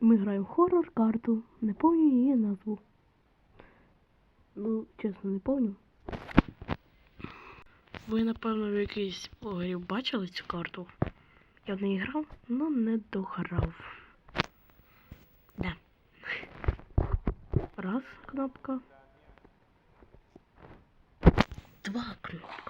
Ми граємо хоррор карту. Не пам'ятаю її назву. Ну, чесно, не пам'ятаю. Ви, напевно, в якийсь блогерів бачили цю карту. Я в неї грав, але не дограв. Да. Раз кнопка. Два кнопка.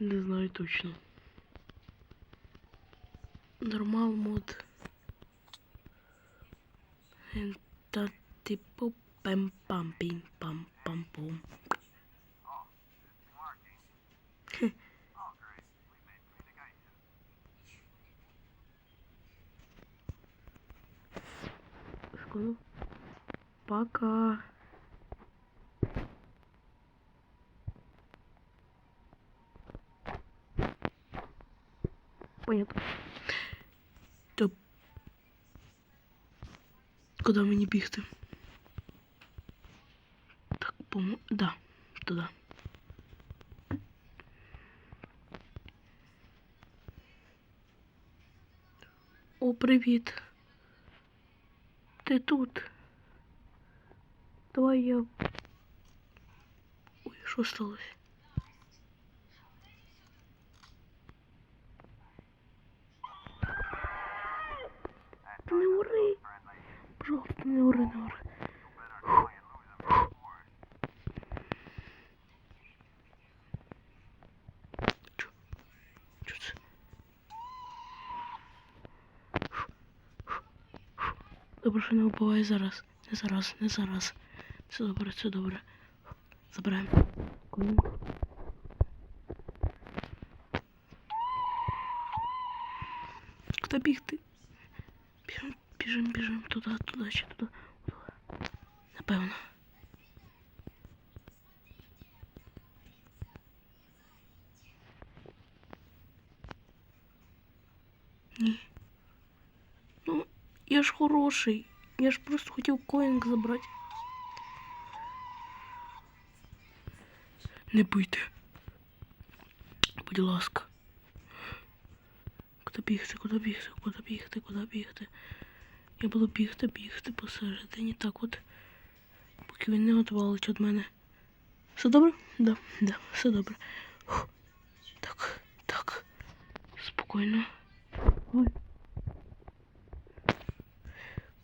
Не знаю точно. Нормал мод. Та типу пем пам пім пам пам пум. Пока. Понятно. То... Куди мені бігти? Так, помо... Да, туди. О, привіт. Ти тут. Давай я. Ой, що сталося? Не ури! Пожалуйста, не ури, не ури. Це? Добре, що не вбивай зараз. Не зараз, не зараз. Все добре, все добре. Забираємо. Куди бігти? Біжим, біжим, туди, туди, чи туди. Напевно. Ні. Ну, я ж хороший. Я ж просто хотів коінг забрати. Не бийте. Будь ласка. Куди бігти, куди бігти, куди бігти, куди бігти. Я буду бігти, бігти посередині. Так от. Поки він не отвалить від мене. Все добре? Да, да, все добре. Фух. Так, так. Спокійно. Ой.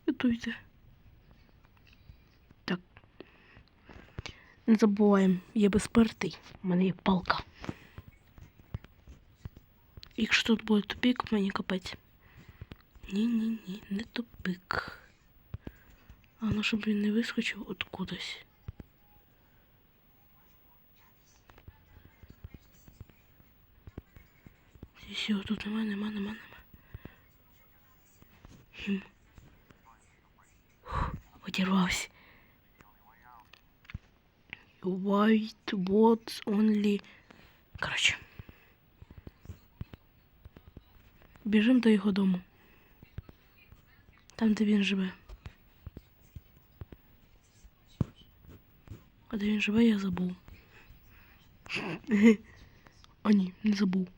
Готуйте. Так. Не забуваємо, я безпертий. У мене є палка. Якщо тут буде тупик, мені капець. Ні-ні-ні, не тупик. А ну, щоб він не вискочив откудись. Все, тут нема, нема, нема, нема. Хм. Одірвався. White words only. Коротше. Біжимо до його дому. Там, де він живе. А де він живе, я забув. А ні, не забув.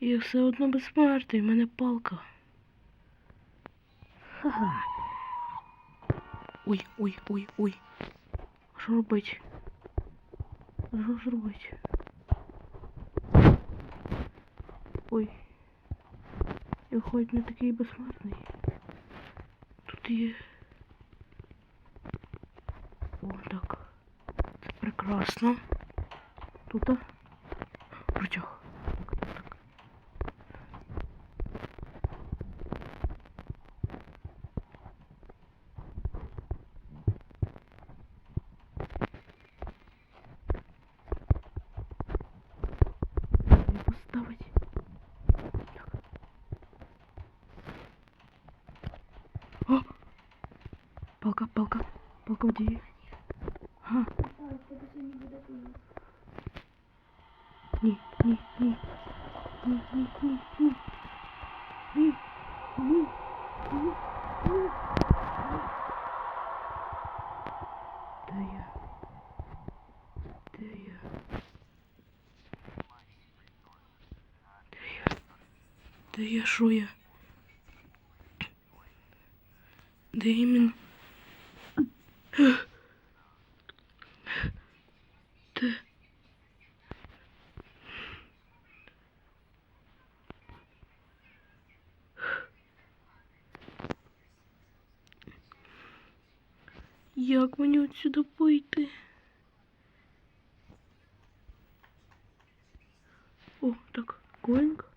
Я все одно безсмертний, в мене палка. Ха-ха. Ой, ой, ой, ой. Що робить? Що ж робить? Ой. Я хоч не такий безсмертний. Тут є. О, так. Прекрасно. Тут. Протяг. Так, так, так. Палка, палка, палка в дії. Ага. Ні, ні, ні. Ні, ні, ні, ні. Ні, ні, ні, ні. Де я? Де я? Де я? Де я? Що я? Де іменно? Як мені отсюда вийти? О, так, коинг.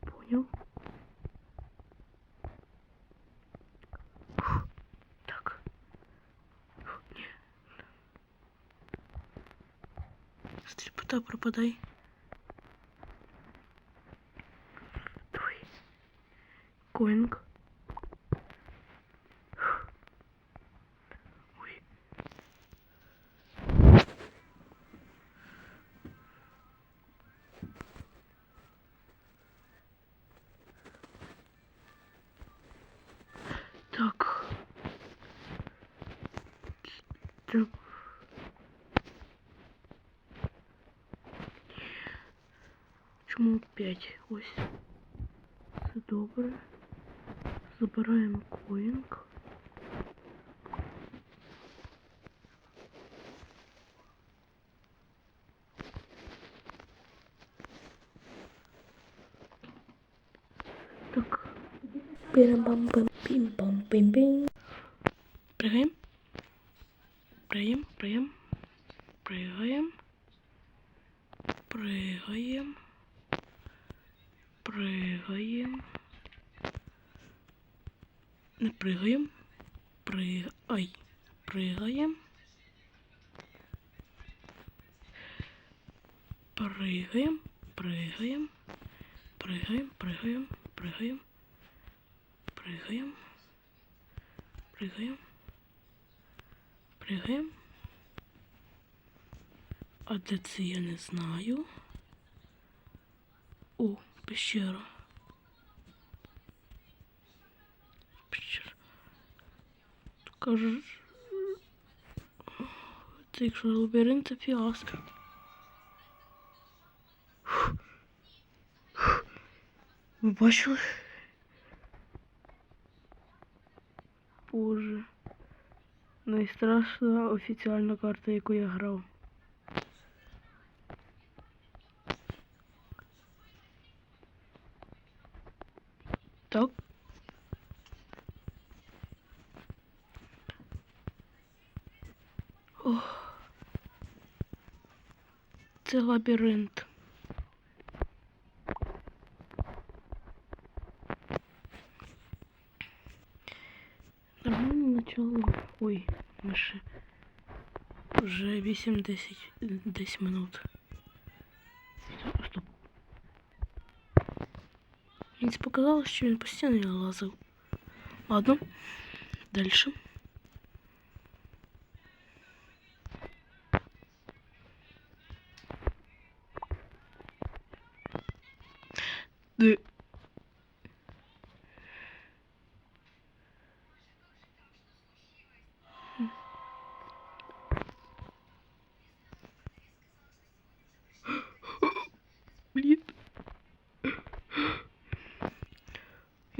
Понял. Так. Фух, пропадай. Коинг. Так. Так. Чому 5? Ось. Все добре. Забираємо коїнг. Так. Пім-пам-пим-пім-пам-пим-пим. Пригаємо. Пригаємо, пригаємо. Пригаємо. Пригаємо. Пригаємо. Не пригаємо. При... Ай. Пригаємо. Пригаємо. Пригаємо. Пригаємо, пригаємо, пригаємо. Пригаємо. Пригаємо. Пригаємо. А де це я не знаю. О, пещера. Кажеш. Це якщо лабіринт, це фіаско. Ви бачили? Боже. Найстрашна офіціальна карта, яку я грав. Так. Це лабіринт. Нормальне начало. Ой, ми ще вже 8-10 10 минут. Стоп, Стоп. Мені показалось, що він постійно лазив. Ладно, дальше.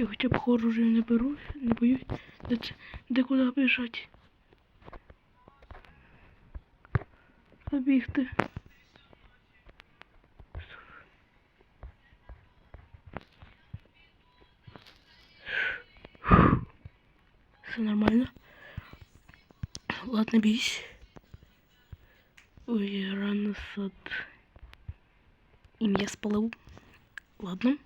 Хоча б хорорів не беру, не боюсь. Де це? Де куди біжать? Забігти. Все нормально. Ладно, бійся. Ой, рано сад. Ім'я спалив. Ладно.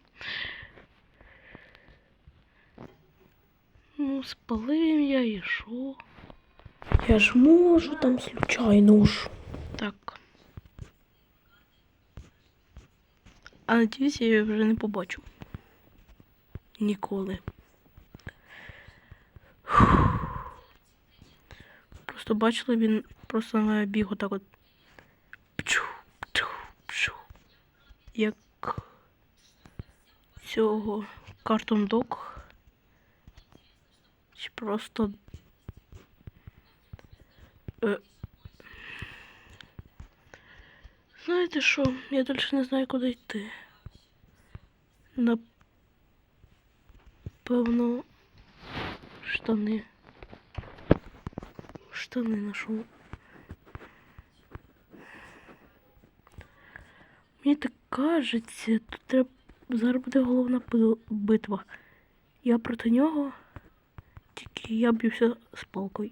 Ну, спалив ім'я і що? Я ж можу там случайно ж. Так. А надіюсь, я її вже не побачу. Ніколи. Просто бачила, він просто на біг отак от. Як цього картон док. Чи просто. Е, Знаєте що, я далі не знаю, куди йти. Напевно, штани. Штани нашов. Мені так кажеться, тут треба зараз буде головна битва. Я проти нього, тільки я б'юся з палкою.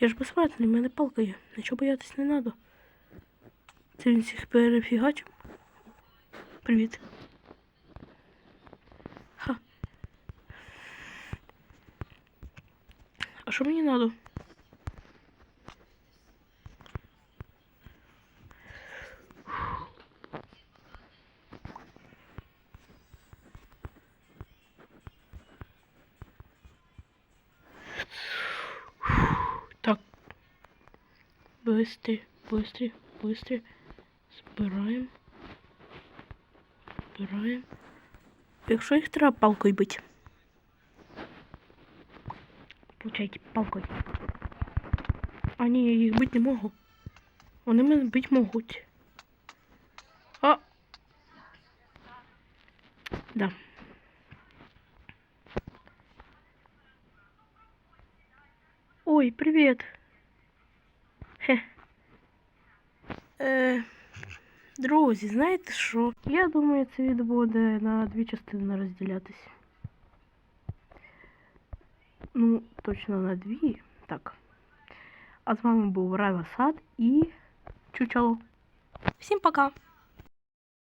Я ж безсмертний, в мене палка є. Нічого боятись не треба. Це він всіх перефігачив. Привіт. Ха. А що мені треба? Так Быстрее, быстрее, быстрее. Збираємо. Збираємо. Якщо їх треба палкою бити. Получайте палкою. А ні, я їх бити не можу. Вони мене бити можуть. А! Да. Ой, привіт. Е, друзі, знаєте що? Я думаю, це відео буде на дві частини розділятись. Ну, точно на дві. Так. А з вами був Райва Сад і Чучало. Всім пока!